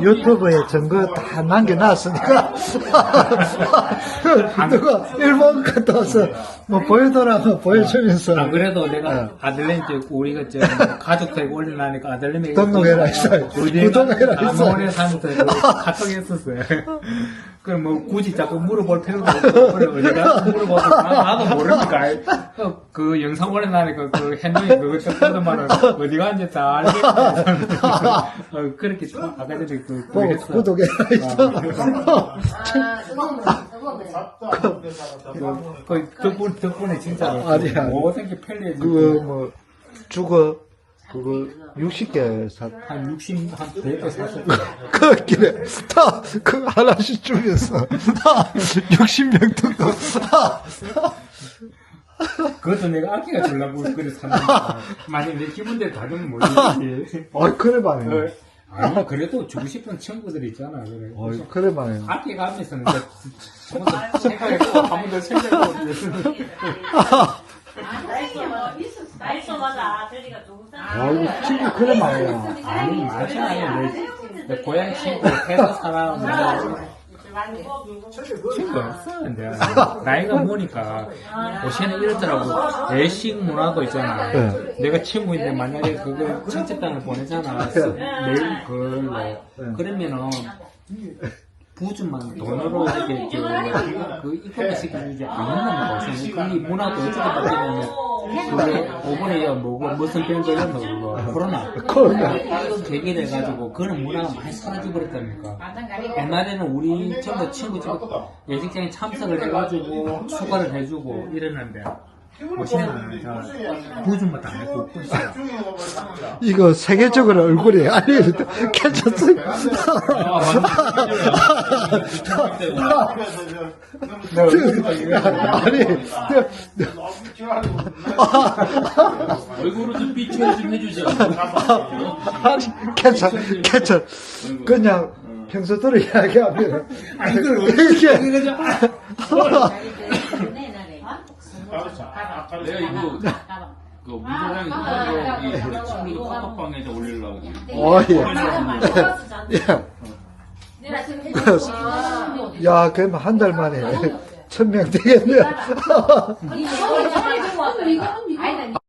유튜브에 증거 다 남겨놨으니까 누가 일본 갔다 와서 뭐 보여더라고 보여주면서 안 그래도 내가 어. 아들내미 저 우리가 저 가족 되고 올려놔니까 아들내미 등록해라 했어요. 구독해라 했어요. 모래 사면서 그 카톡 했었어요. 그럼 뭐 굳이 자꾸 물어볼 필요가 없고 그래 어디가 물어보고 나- 나도 모르니까 그, 그 영상 올려놔니까 그 핸드이 그거 듣고도만은 어디가 이제 다 알겠다. 어, 그렇게 좀 아까 전에 그 보고 그랬어. 구독해라 했어 그, 그 덕분 덕분에 아니야. 모든 게 편리해지고 그거 뭐 죽어 그거 60개 사 한 60, 한 100개 샀어요. 그 길에 다 그 하나씩 줄였어 다 60명 정도 그것도 내가 아끼가 주려고 그래 샀는데 만약 내 기분대로 다 주면 모르겠지 어이 그래 봐요 아니 그래도 주고 싶은 친구들이 있잖아 그래 어이 그래 봐요 아끼 가면서 이제 한번더 생각해보고 한 번 더 생각해보고 말소마다 저리가 조금 어이 친구 그래 봐요 아니 않아요 내, 내 고향 친구 회사 사람 뭐 친구 없어 근데 나이가 먹으니까 요새는 이렇더라고 외식 문화도 있잖아 네. 내가 친구인데 만약에 그거 청첩장을 보내잖아 메일 글로 그러면은 부주만 돈으로 이렇게 저, 그 입금을 시켜주지 않는다는 거지 그 문화도 어떻게 보면 그게 오번에 뭐고 무슨 병 걸렸노 그거 코로나 코로나. 계기를 해가지고 그런 문화가 많이 사라져 버렸다니까 옛날에는 우리 전부 친구 집에 예식장에 참석을 해가지고 축하를 해주고 이랬는데 요새는 저 부주마다 안 했고 없어. 이거 세계적으로 얼굴이 아니 괜찮습니다 아니 얼굴을 좀 비추어 좀 해주죠. 아니 괜찮 괜찮 그냥 평소 대로 이야기하면 아니 그걸 이게 내가 이거 그 문제장이 이 친구들 카톡방에서 올리려고. 어 예 야 그럼 한 달 만에 천명 되겠네요 이거 한